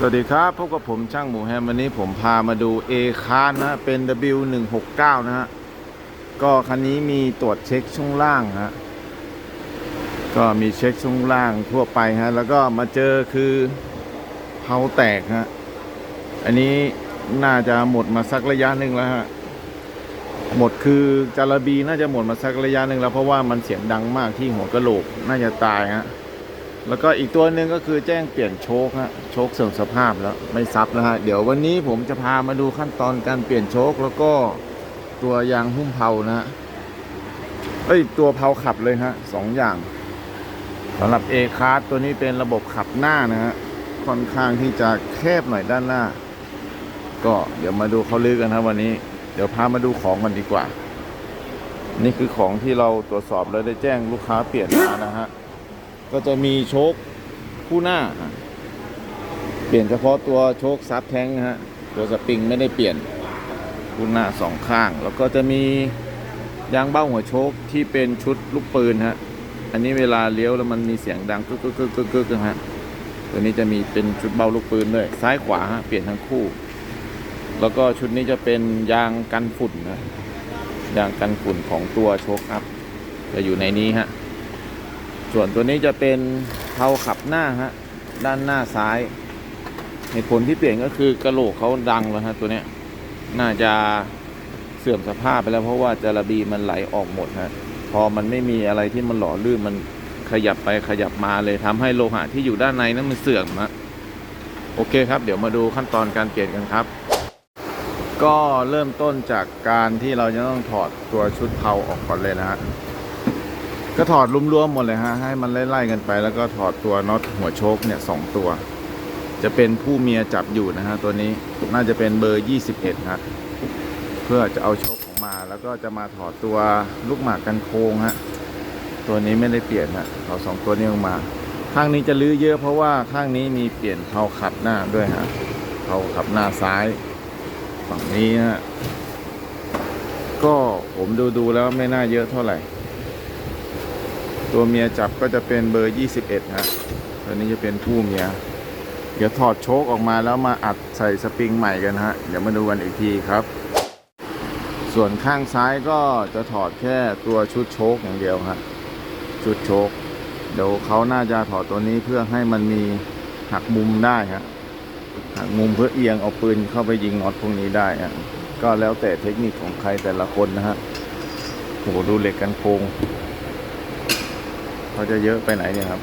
สวัสดีครับพบกับผมช่างหมูแฮมวันนี้ผมพามาดู A คานนะเป็น W169 นะฮะก็คันนี้มีตรวจเช็คช่วงล่างฮะก็มีเช็คช่วงล่างทั่วไปฮะแล้วก็มาเจอคือเผาแตกฮะอันนี้น่าจะหมดมาสักระยะหนึ่งแล้วฮะหมดคือจาระบีน่าจะหมดมาสักระยะหนึ่งแล้วเพราะว่ามันเสียงดังมากที่หัวกระโหลกน่าจะตายฮะ แล้วก็อีกตัวหนึ่งก็คือแจ้งเปลี่ยนโชคฮะโชคเสื่อมสภาพแล้วไม่ซับนะฮะเดี๋ยววันนี้ผมจะพามาดูขั้นตอนการเปลี่ยนโชคแล้วก็ตัวยางหุ้มเผานะฮะเอ้ยตัวเผาขับเลยฮะสองอย่างสำหรับ A คาร์ตัวนี้เป็นระบบขับหน้านะฮะค่อนข้างที่จะแคบหน่อยด้านหน้า ก็เดี๋ยวมาดูเขาลือกันครับวันนี้ เดี๋ยวพามาดูของกันดีกว่า นี่คือของที่เราตรวจสอบแล้วได้แจ้งลูกค้าเปลี่ยนมานะฮะ ก็จะมีโชคคู่หน้า เปลี่ยนเฉพาะตัวโชคซับแท้งนะฮะตัวสปริงไม่ได้เปลี่ยนคู่หน้าสองข้าง แล้วก็จะมียางเบ้าหัวโชคที่เป็นชุดลูกปืนฮะอันนี้เวลาเลี้ยวแล้วมันมีเสียงดังกึกกึกกึกกึกกึกนะฮะตัวนี้จะมีเป็นชุดเบ้าลูกปืนด้วยซ้ายขวาฮะเปลี่ยนทั้งคู่ แล้วก็ชุดนี้จะเป็นยางกันฝุ่นนะยางกันฝุ่นของตัวโชคอัพจะอยู่ในนี้ฮะ ส่วนตัวนี้จะเป็นเผาขับหน้าฮะด้านหน้าซ้ายเหตุผลที่เปลี่ยนก็คือกระโหลกเขาดังแล้วฮะตัวเนี้ยน่าจะเสื่อมสภาพไปแล้วเพราะว่าจาระบีมันไหลออกหมดฮะพอมันไม่มีอะไรที่มันหล่อลื่นมันขยับไปขยับมาเลยทำให้โลหะที่อยู่ด้านในนั้นมันเสื่อมฮะโอเคครับ เดี๋ยวมาดูขั้นตอนการเปลี่ยนกันครับ ก็เริ่มต้นจากการที่เราจะต้องถอดตัวชุดเผาออกก่อนเลยนะฮะ ก็ถอดรวมๆหมดเลยฮะ ให้มันไล่ๆกันไป แล้วก็ถอดตัวน็อตหัวโชคเนี่ยสองตัว จะเป็นผู้เมียจับอยู่นะฮะตัวนี้น่าจะเป็นเบอร์ 21ฮะเพื่อจะเอาโชคออกมา แล้วก็จะมาถอดตัวลูกหมากกันโค้งฮะตัวนี้ไม่ได้เปลี่ยนฮะถอดสองตัวนี้ออกมา ข้างนี้จะลื้อเยอะเพราะว่าข้างนี้มีเปลี่ยนเผาขับหน้าด้วยฮะเผาขับหน้าซ้ายฝั่งนี้ฮะก็ผมดูดูๆแล้วไม่น่าเยอะเท่าไหร่ ตัวเมียจับก็จะเป็นเบอร์ 21ฮะตัวนี้จะเป็นผู้เมีย เดี๋ยวถอดโชคออกมาแล้วมาอัดใส่สปริงใหม่กันฮะ เดี๋ยวมาดูกันอีกทีครับ ส่วนข้างซ้ายก็จะถอดแค่ตัวชุดโชคอย่างเดียวฮะ ชุดโชค เดี๋ยวเขาน่าจะถอดตัวนี้เพื่อให้มันมีหักมุมได้ฮะ หักมุมเพื่อเอียงเอาปืนเข้าไปยิงน็อตพวกนี้ได้ฮะ ก็แล้วแต่เทคนิคของใครแต่ละคนนะฮะโหดูเหล็กกันโคง เขาจะเยอะไปไหนเนี่ยครับ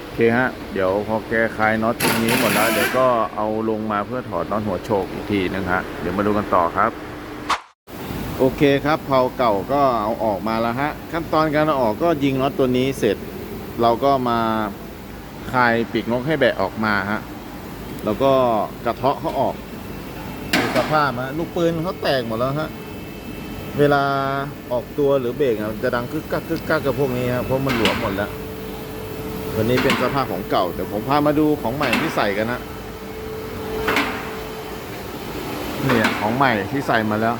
โอเคฮะ เดี๋ยวพอแกคลายน็อตตรงนี้หมดแล้ว เดี๋ยวก็เอาลงมาเพื่อถอดน็อตหัวโชกอีกทีนึงฮะ เดี๋ยวมาดูกันต่อครับ โอเคครับเผาเก่าก็เอาออกมาแล้วฮะ ขั้นตอนการเอาออกก็ยิงน็อตตัวนี้เสร็จ เราก็มาคลายปีกนกให้แบะออกมาฮะ แล้วก็กระเทาะเขาออกดูสภาพฮะลูกปืนเขาแตกหมดแล้วฮะ เวลาออกตัวหรือเบรกจะดังกึกกักกึกกักกับพวกนี้ครับเพราะมันหลวมหมดแล้ววันนี้เป็นสภาพของเก่าเดี๋ยวผมพามาดูของใหม่ที่ใส่กันนะเนี่ยของใหม่ที่ใส่มาแล้ว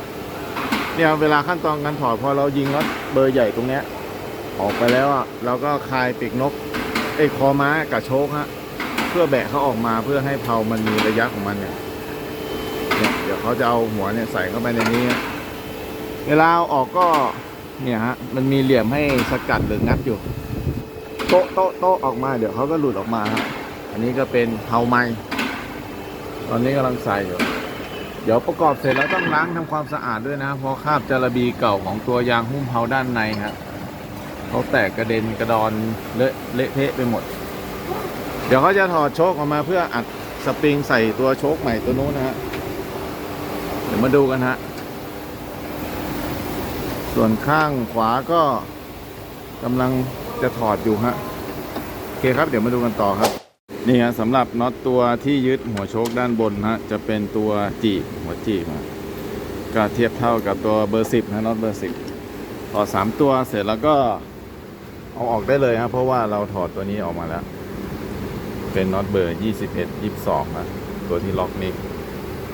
เนี่ยเวลาขั้นตอนการถอดพอเรายิงน็อตเบอร์ใหญ่ตรงเนี้ย ออกไปแล้วอะเราก็คลายปีกนกไอ้คอม้ากับโชคฮะเพื่อแบะเขาออกมาเพื่อให้เพลามันมีระยะของมันเนี่ยเดี๋ยวเขาจะเอาหัวเนี่ยใส่เข้าไปในนี้ เวลาเอาออกก็เนี่ยฮะมันมีเหลี่ยมให้สกัดหรืองัดอยู่ โต๊ะโต๊ะโต๊ะออกมาเดี๋ยวเขาก็หลุดออกมาฮะอันนี้ก็เป็นเผาไม้ตอนนี้กำลังใส่อยู่เดี๋ยวประกอบเสร็จแล้วต้องล้างทำความสะอาดด้วยนะเพราะคราบจาระบีเก่าของตัวยางหุ้มเผาด้านในฮะเขาแตกกระเด็นกระดอนเลอะเละเทะไปหมด เดี๋ยวเขาจะถอดโชคออกมาเพื่ออัดสปริงใส่ตัวโชคใหม่ตัวนู้นนะฮะเดี๋ยวมาดูกันฮะ ส่วนข้างขวาก็กำลังจะถอดอยู่ฮะโอเคครับเดี๋ยวมาดูกันต่อครับ นี่ฮะสำหรับน็อตตัวที่ยึดหัวโชคด้านบนฮะจะเป็นตัวจีหัวจีบฮะก็เทียบเท่ากับตัวเบอร์สิบนะน็อตเบอร์สิบถอดสามตัวเสร็จแล้วก็เอาออกได้เลยครับเพราะว่าเราถอดตัวนี้ออกมาแล้ว เป็นน็อตเบอร์ยี่สิบเอ็ดยี่สิบสองนะตัวที่ล็อกนี้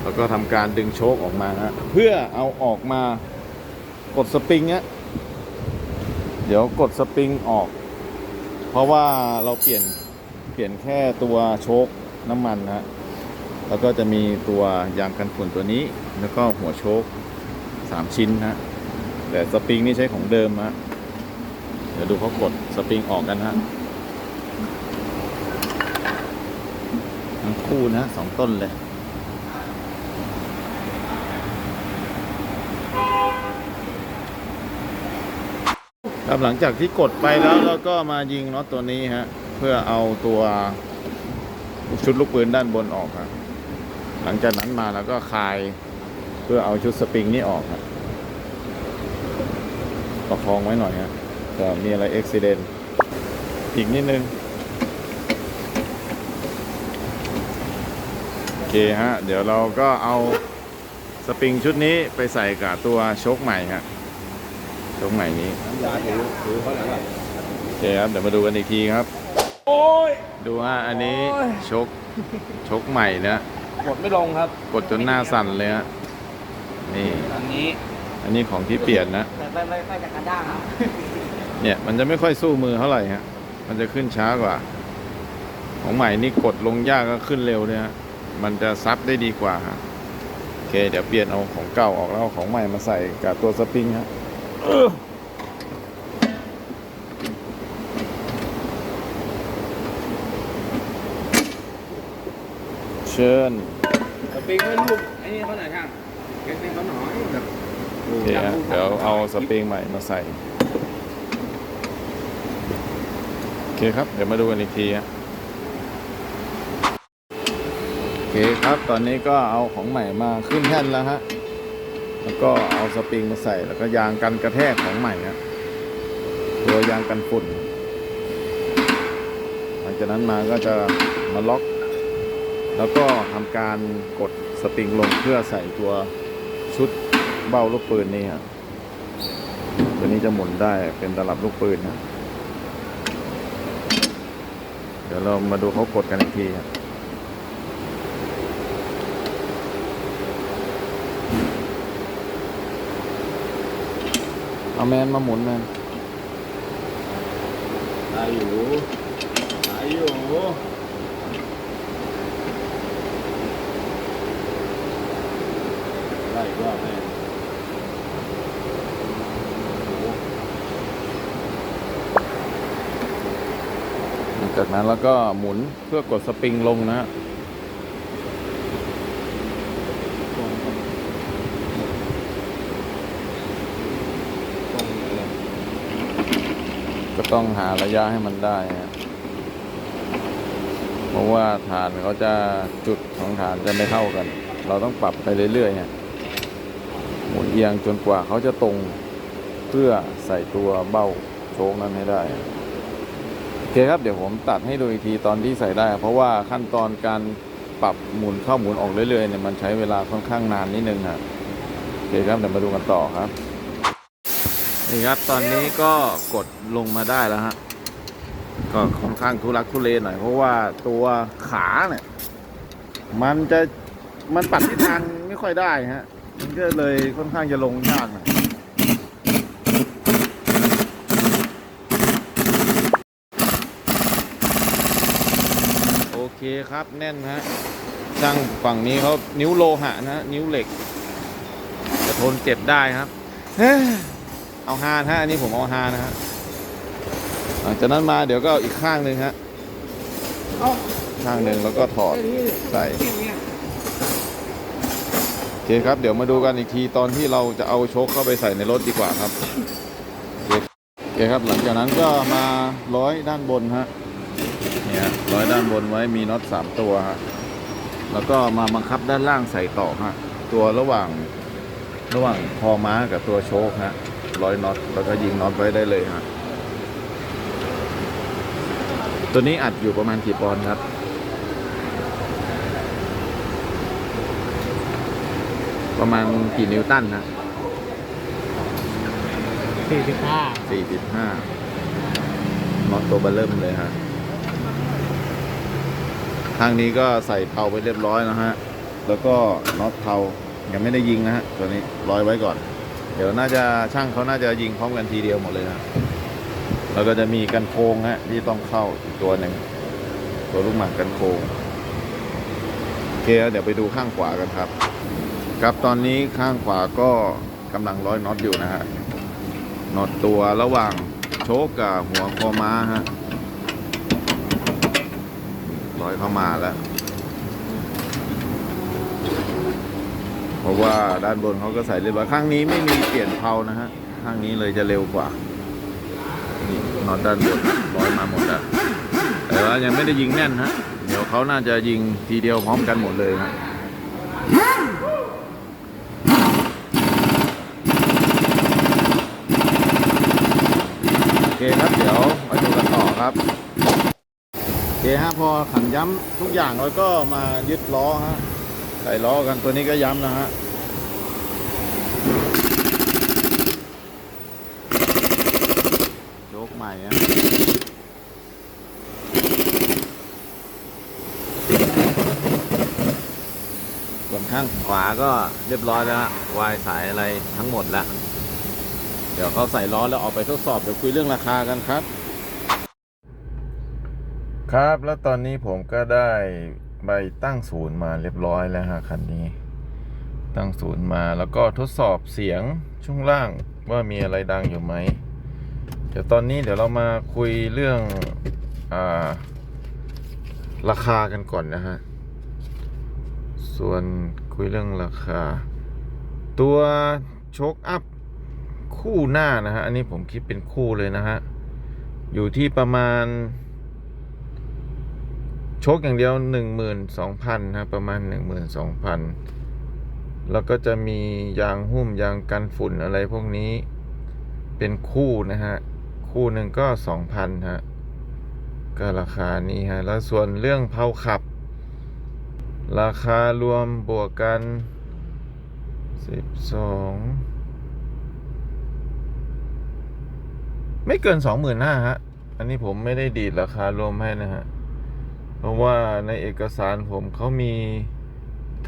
แล้วก็ทำการดึงโชคออกมาฮะเพื่อเอาออกมา กดสปริงเนี้ยเดี๋ยวกดสปริงออก เพราะว่าเราเปลี่ยนเปลี่ยนแค่ตัวโชคน้ำมันนะแล้วก็จะมีตัวยางกันฝุ่นตัวนี้ แล้วก็หัวโชคสามชิ้นนะแต่สปริงนี่ใช้ของเดิมฮะเดี๋ยวดูเขากดสปริงออกกันฮะทั้งคู่นะสองต้นเลย ครับหลังจากที่กดไปแล้วแล้วก็มายิงน็อตตัวนี้ฮะเพื่อเอาตัวชุดลูกปืนด้านบนออกครับหลังจากนั้นมาแล้วก็คลายเพื่อเอาชุดสปริงนี้ออกครับประคองไว้หน่อยฮะก็มีอะไรอุบิเหตุอีกนิดนึงโอเคฮะเดี๋ยวเราก็เอาสปริงชุดนี้ไปใส่กับตัวโชคใหม่ฮะ โชคใหม่นี้ยาถือถือเขาไหนล่ะโอเคครับ เดี๋ยวมาดูกันอีกทีครับโอ้ยดูฮะอันนี้โอ้ยชกชกใหม่นะกดไม่ลงครับ กดจนหน้าสั่นเลยฮะนี่อันนี้อันนี้ของที่เปลี่ยนนะแต่ไม่ไม่ไม่จากกระด้างครับเนี่ยมันจะไม่ค่อยสู้มือเท่าไหร่ฮะมันจะขึ้นช้ากว่า ของใหม่นี่กดลงยากก็ขึ้นเร็วเนี่ยฮะมันจะซับได้ดีกว่าฮะโอเค เดี๋ยวเปลี่ยนเอาของเก่าออกแล้วเอาของใหม่มาใส่กับตัวสปริงฮะ เชิญสปริงไม่รูปไอ้นี่เขาไหนช่างเก็บเป็นเขาหน่อยแบบโอเคฮะเดี๋ยวเอาสปริงใหม่มาใส่ โอเคครับ เดี๋ยวมาดูกันอีกทีฮะโอเคครับ ตอนนี้ก็เอาของใหม่มาขึ้นแท่นแล้วฮะ แล้วก็เอาสปริงมาใส่แล้วก็ยางกันกระแทกของใหม่ฮะตัวยางกันฝุ่น หลังจากนั้นมาก็จะมาล็อก แล้วก็ทำการกดสปริงลงเพื่อใส่ตัวชุดเบ้าลูกปืนนี่ครับตัวนี้จะหมุนได้เป็นตลับลูกปืนนะเดี๋ยวเรามาดูเขากดกันอีกทีครับ เอาแมนมาหมุนแมนตายอยู่ตายอยู่ได้อีกรอบแน่หลังจากนั้นแล้วก็หมุนเพื่อกดสปริงลงนะฮะ ตรงเลย ก็ ต้องหาระยะให้มันได้ฮะเพราะว่าฐานเขาจะจุดของฐานจะไม่เท่ากัน เราต้องปรับไปเรื่อยๆฮะหมุนเอียงจนกว่าเขาจะตรงเพื่อใส่ตัวเบ้าโชคนั้นให้ได้โอเคครับเดี๋ยวผมตัดให้ดูอีกทีตอนที่ใส่ได้ เพราะว่าขั้นตอนการปรับหมุนเข้าหมุนออกเรื่อยๆเนี่ยมันใช้เวลาค่อนข้างนานนิดนึงครับโอเคครับเดี๋ยวมาดูกันต่อครับ นี่ครับตอนนี้ก็กดลงมาได้แล้วฮะก็ค่อนข้างทุรักทุเลหน่อยเพราะว่าตัวขาเนี่ยมันจะมันปัดทิศทางไม่ค่อยได้ฮะมันก็เลยค่อนข้างจะลงยากหน่อยโอเคครับแน่นฮะช่างฝั่งนี้เขานิ้วโลหะนะฮะนิ้วเหล็กจะทนเจ็บได้ครับ เอาฮานะฮะอันนี้ผมเอาฮานะฮะหลังจากนั้นมาเดี๋ยวก็อีกข้างหนึ่งฮะเอ้าข้างหนึ่งแล้วก็ถอดไอ้นี่ใส่ที่เนี่ยโอเคครับเดี๋ยวมาดูกันอีกทีตอนที่เราจะเอาโชคเข้าไปใส่ในรถดีกว่าครับโอเคโอเคครับหลังจากนั้นก็มาร้อยด้านบนฮะเนี่ยร้อยด้านบนไว้มีน็อตสามตัวฮะแล้วก็มาบังคับด้านล่างใส่ต่อฮะตัวระหว่างระหว่างคอม้ากับตัวโชคฮะ ร้อยน็อตแล้วก็ยิงน็อตไว้ได้เลยฮะตัวนี้อัดอยู่ประมาณกี่ปอนด์ครับประมาณกี่นิวตันนะสี่สิบห้าสี่สิบห้าน็อตตัวเบอร์เริ่มเลยฮะ ทางนี้ก็ใส่เผาไปเรียบร้อยนะฮะ แล้วก็น็อตเผายังไม่ได้ยิงนะฮะ ตัวนี้ร้อยไว้ก่อน เดี๋ยวน่าจะช่างเขาน่าจะยิงพร้อมกันทีเดียวหมดเลยนะแล้วก็จะมีกันโค้งฮะที่ต้องเข้าอีกตัวหนึ่งตัวลูกหมากกันโค้งโอเคแล้วเดี๋ยวไปดูข้างขวากันครับ ครับตอนนี้ข้างขวาก็กำลังร้อยน็อตอยู่นะฮะน็อตตัวระหว่างโชคกับหัวคอม้าฮะร้อยเข้ามาแล้ว ราะว่าด้านบนเขาก็ใส่เรียบร้อยข้างนี้ไม่มีเปลี่ยนเพลานะฮะข้างนี้เลยจะเร็วกว่านี่น็อตด้านบนร้อยมาหมดแล้วแต่ว่ายังไม่ได้ยิงแน่นฮะเดี๋ยวเขาน่าจะยิงทีเดียวพร้อมกันหมดเลยฮะโอเคครับเดี๋ยวมาดูกันต่อครับโอเคฮะพอขันย้ำทุกอย่างแล้วก็มายึดล้อฮะ ส่ล้อกันตัวนี้ก็ย้ำนะฮะโยกใหม่ฮะส่วนข้างขวาก็เรียบร้อยแล้ววายสายอะไรทั้งหมดแล้ว เดี๋ยวเขาใส่ล้อแล้วออกไปทดสอบ เดี๋ยวคุยเรื่องราคากันครับ ครับแล้วตอนนี้ผมก็ได้ ใบตั้งศูนย์มาเรียบร้อยแล้วฮะคันนี้ ตั้งศูนย์มาแล้วก็ทดสอบเสียงช่วงล่างว่ามีอะไรดังอยู่ไหม เดี๋ยวตอนนี้เดี๋ยวเรามาคุยเรื่องอาราคากันก่อนนะฮะ ส่วนคุยเรื่องราคา ตัวโชคอัพคู่หน้านะฮะ อันนี้ผมคิดเป็นคู่เลยนะฮะ อยู่ที่ประมาณ ชคอย่างเดียวหนึ่งหมื่นสองพันนะประมาณหนึ่งหมื่นสองพันแล้วก็จะมียางหุ้มยางกันฝุ่นอะไรพวกนี้เป็นคู่นะฮะ คู่หนึ่งก็สองพันฮะ ก็ราคานี้ฮะ แล้วส่วนเรื่องเผาขับ ราคารวมบวกกันสิบสองไม่เกินสองหมื่นห้าฮะ อันนี้ผมไม่ได้ดีดราคารวมให้นะฮะ เพราะว่าในเอกสารผมเขามี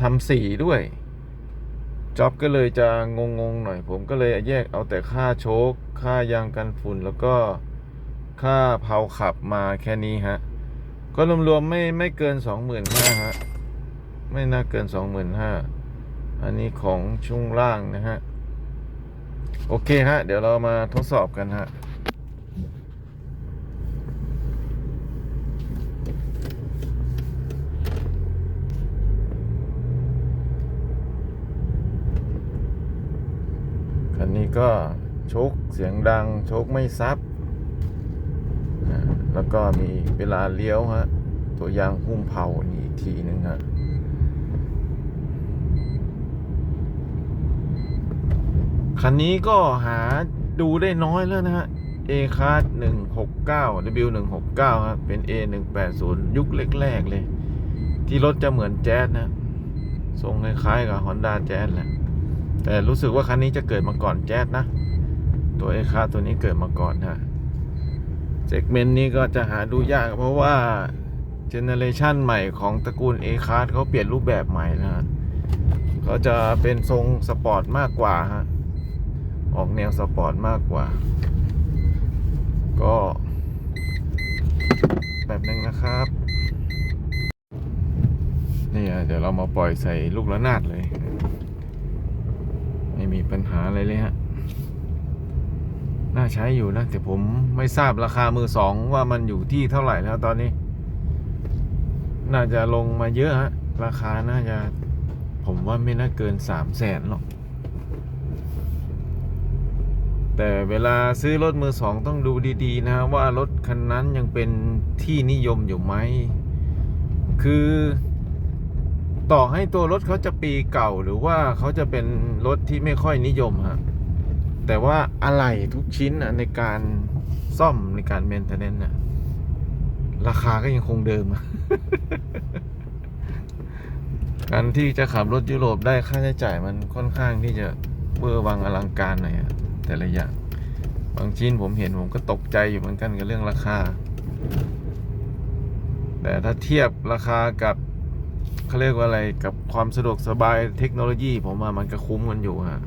ทำสีด้วยจ็อบก็เลยจะงงๆหน่อย ผมก็เลยแยกเอาแต่ค่าโชคค่ายางกันฝุ่น แล้วก็ค่าเผาขับมาแค่นี้ฮะ ก็รวมๆไม่ไม่เกินสองหมื่นห้าฮะ ไม่น่าเกินสองหมื่นห้าอันนี้ของช่วงล่างนะฮะ โอเคฮะ เดี๋ยวเรามาทดสอบกันฮะ ก็ชคเสียงดังชคไม่ซับ แล้วก็มีเวลาเลี้ยวฮะ ตัวยางหุ้มเผานี่อีกทีนึงฮะคันนี้ก็หาดูได้น้อยแล้วนะฮะ A c a r 169 W 169ครับเป็น A 180ยุคแรกๆเลย ที่รถจะเหมือนแจ๊สนะ ทรงคล้ายๆกับ Honda Jazz แหละ แต่รู้สึกว่าคันนี้จะเกิดมาก่อนแจ๊สนะ ตัว A c a r ตัวนี้เกิดมาก่อนฮะเซกเมนต์นี้ก็จะหาดูยาก เพราะว่าเจเนเรชันใหม่ของตระกูล A c a r เขาเปลี่ยนรูปแบบใหม่นะฮะเขาจะเป็นทรงสปอร์ตมากกว่าฮะ ออกแนวสปอร์ตมากกว่า ก็แบบนึงนะครับ นี่อะเดี๋ยวเรามาปล่อยใส่ลูกระนาดเลย ม่มีปัญหาอะไรเลยฮะ น่าใช้อยู่นะ แต่ผมไม่ทราบราคามือสองว่ามันอยู่ที่เท่าไหร่แล้วตอนนี้ น่าจะลงมาเยอะฮะ ราคาน่าจะ ผมว่าไม่น่าเกินสามแสนหรอก แต่เวลาซื้อรถมือสองต้องดูดีๆนะฮะว่ารถคันนั้นยังเป็นที่นิยมอยู่ไหม คือ ต่อให้ตัวรถเขาจะปีเก่าหรือว่าเขาจะเป็นรถที่ไม่ค่อยนิยมฮะแต่ว่าอะไรทุกชิ้นนะในการซ่อมในการเมนเทนเนนน่ะราคาก็ยังคงเดิม การที่จะขับรถยุโรปได้ค่าใช้จ่ายมันค่อนข้างที่จะเบอร์วังอลังการหน่อยแต่ละอย่าง บางชิ้นผมเห็นผมก็ตกใจอยู่เหมือนกันกับเรื่องราคา แต่ถ้าเทียบราคากับ เขาเรียกว่าอะไรกับความสะดวกสบายเทคโนโลยี ผมว่ามันก็คุ้มกันอยู่ฮะ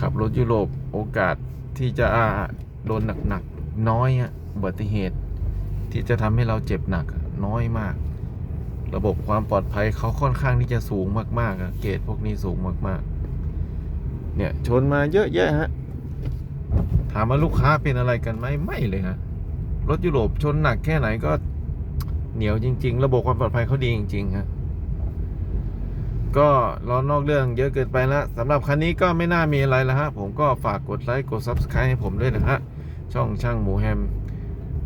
ขับรถยุโรปโอกาสที่จะโดนหนักๆน้อยฮะอุบัติเหตุ ที่จะทำให้เราเจ็บหนักน้อยมาก ระบบความปลอดภัยเขาค่อนข้างที่จะสูงมากๆอะเกรดพวกนี้สูงมากๆ เนี่ยชนมาเยอะแยะฮะถามว่าลูกค้าเป็นอะไรกันไหมไม่เลยฮะรถยุโรปชนหนักแค่ไหนก็ เหนียวจริง ๆ ระบบความปลอดภัยเขาดีจริงๆครับก็รอนอกเรื่องเยอะเกินไปแล้วสำหรับคันนี้ก็ไม่น่ามีอะไรแล้วฮะ ผมก็ฝากกดไลค์กด Subscribe ให้ผมด้วยนะฮะ ช่องช่างหมูแฮม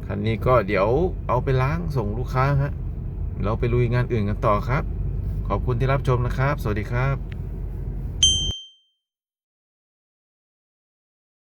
คันนี้ก็เดี๋ยวเอาไปล้างส่งลูกค้าฮะ เราไปลุยงานอื่นกันต่อครับ ขอบคุณที่รับชมนะครับ สวัสดีครับ